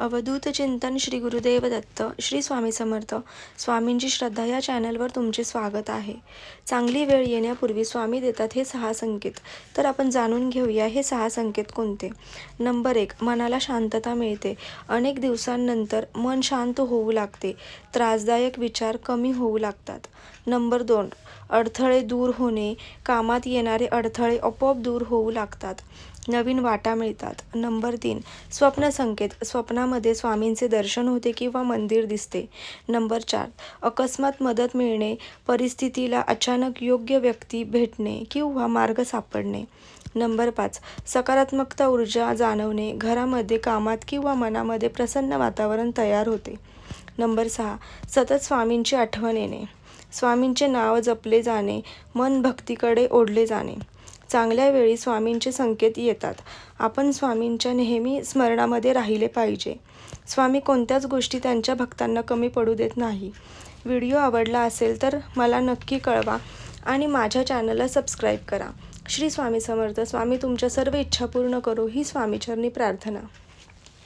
अवधूत चिंतन श्री गुरुदेव दत्त श्री स्वामी समर्थ. स्वामींची श्रद्धा या चॅनलवर तुमचे स्वागत आहे. चांगली वेळ येण्यापूर्वी स्वामी देतात हे सहा संकेत. तर आपण जाणून घेऊया हे सहा संकेत कोणते? नंबर एक मनाला शांतता मिळते. अनेक दिवसांनंतर मन शांत होऊ लागते. त्रासदायक विचार कमी होऊ लागतात. नंबर दोन अडथळे दूर होणे. कामात येणारे अडथळे आपोआप दूर होऊ लागतात. नवीन वाटा मिळतात. नंबर तीन स्वप्न संकेत स्वामींचे दर्शन होते किंवा मंदिर दिसते. नंबर चार अकस्मात मदत मिळणे परिस्थितीला अचानक योग्य व्यक्ती भेटणे किंवा मार्ग सापडणे. नंबर पाच सकारात्मकता ऊर्जा जाणवणे घरामध्ये कामात किंवा मनामध्ये प्रसन्न वातावरण तयार होते. नंबर सहा सतत स्वामींची आठवण येणे. स्वामींचे नाव जपले जाणे मन भक्तीकडे ओढले जाणे. चांगल्या वेळी स्वामींचे संकेत येतात. आपण स्वामींच्या नेहमी स्मरणामध्ये राहिले पाहिजे. स्वामी कोणत्याच गोष्टी त्यांच्या भक्तांना कमी पडू देत नाही. व्हिडिओ आवडला असेल तर मला नक्की कळवा आणि माझ्या चॅनलला सबस्क्राईब करा. श्री स्वामी समर्थ. स्वामी तुमच्या सर्व इच्छा पूर्ण करो. ही स्वामीचरणी प्रार्थना.